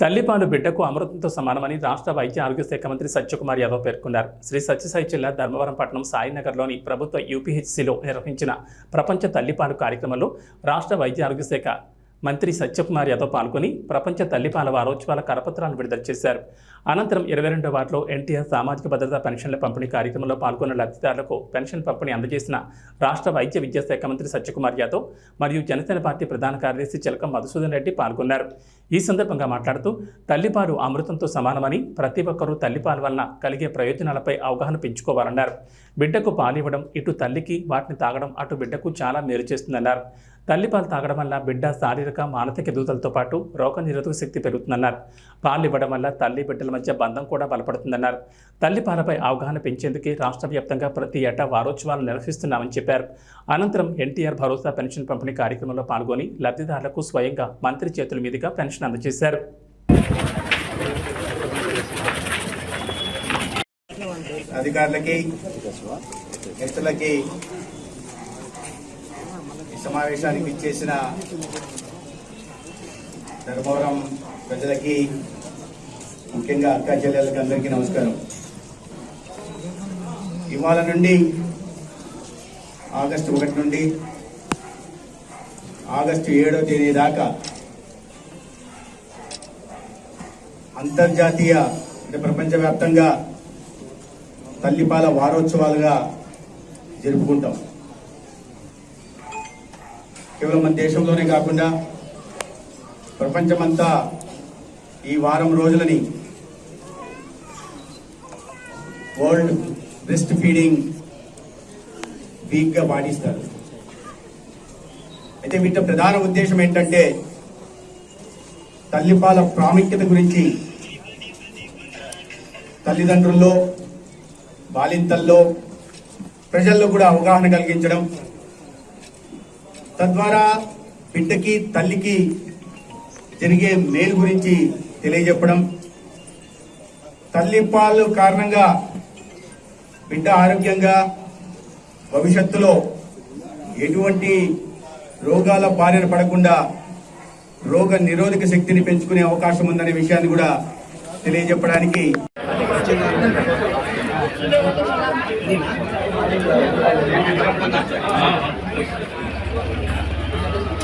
తల్లిపాలు బిడ్డకు అమృతంతో సమానమని రాష్ట్ర వైద్య ఆరోగ్య శాఖ మంత్రి సత్యకుమార్ యాదవ్ పేర్కొన్నారు. శ్రీ సత్యసాయి జిల్లా ధర్మవరం పట్టణం సాయినగర్లోని ప్రభుత్వ యూపీహెచ్సిలో నిర్వహించిన ప్రపంచ తల్లిపాలు కార్యక్రమంలో రాష్ట్ర వైద్య ఆరోగ్య శాఖ మంత్రి సత్యకుమార్ యాదవ్ పాల్గొని ప్రపంచ తల్లిపాల వారోత్సవాల కరపత్రాలను విడుదల చేశారు. అనంతరం ఇరవై రెండో వార్డులో ఎన్టీఆర్ సామాజిక భద్రతా పెన్షన్ల పంపిణీ కార్యక్రమంలో పాల్గొన్న లబ్ధిదారులకు పెన్షన్ పంపిణీ అందజేసిన రాష్ట్ర వైద్య విద్యాశాఖ మంత్రి సత్యకుమార్ యాదవ్ మరియు జనసేన పార్టీ ప్రధాన కార్యదర్శి చిలకం మధుసూదన్ రెడ్డి పాల్గొన్నారు. ఈ సందర్భంగా మాట్లాడుతూ తల్లిపాలు అమృతంతో సమానమని ప్రతి ఒక్కరూ తల్లిపాల వలన కలిగే ప్రయోజనాలపై అవగాహన పెంచుకోవాలన్నారు. బిడ్డకు పాలివ్వడం ఇటు తల్లికి వాటిని తాగడం అటు బిడ్డకు చాలా మేలు చేస్తుందన్నారు. తల్లిపాలు తాగడం వల్ల బిడ్డ శారీరక మానసిక ఎదుగుదలతో పాటు రోగ నిరోధక శక్తి పెరుగుతుందన్నారు. పాలు ఇవ్వడం వల్ల తల్లి బిడ్డల మధ్య బంధం కూడా బలపడుతుందన్నారు. తల్లిపాలపై అవగాహన పెంచేందుకే రాష్ట్ర వ్యాప్తంగా ప్రతి ఏటా వారోత్సవాలు నిర్వహిస్తున్నామని చెప్పారు. అనంతరం ఎన్టీఆర్ భరోసా పెన్షన్ పంపిణీ కార్యక్రమంలో పాల్గొని లబ్ధిదారులకు స్వయంగా మంత్రి చేతుల మీదుగా పెన్షన్ అందజేశారు. అధికారులకి సమావేశానికి ఇచ్చేసిన ధర్మవరం ప్రజలకి ముఖ్యంగా అక్క చెల్లెలకి అందరికీ నమస్కారం. ఇవాళ నుండి ఆగస్టు ఒకటి నుండి ఆగస్టు ఏడో తేదీ దాకా అంతర్జాతీయ అంటే ప్రపంచవ్యాప్తంగా తల్లిపాల వారోత్సవాలుగా జరుపుకుంటాం. కేవలం మన దేశంలోనే కాకుండా ప్రపంచమంతా ఈ వారం రోజులని వరల్డ్ బ్రెస్ట్ ఫీడింగ్ వీక్గా పాటిస్తారు. అయితే వీటి ప్రధాన ఉద్దేశం ఏంటంటే తల్లిపాల ప్రాముఖ్యత గురించి తల్లిదండ్రుల్లో బాలింతల్లో ప్రజల్లో కూడా అవగాహన కలిగించడం. తద్వారా బిడ్డకి తల్లికి జరిగే మేలు గురించి తెలియజెప్పడం తల్లి పాలు కారణంగా బిడ్డ ఆరోగ్యంగా భవిష్యత్తులో ఎటువంటి రోగాల బారిన పడకుండా రోగ నిరోధక శక్తిని పెంచుకునే అవకాశం ఉందనే విషయాన్ని కూడా తెలియజెప్పడానికి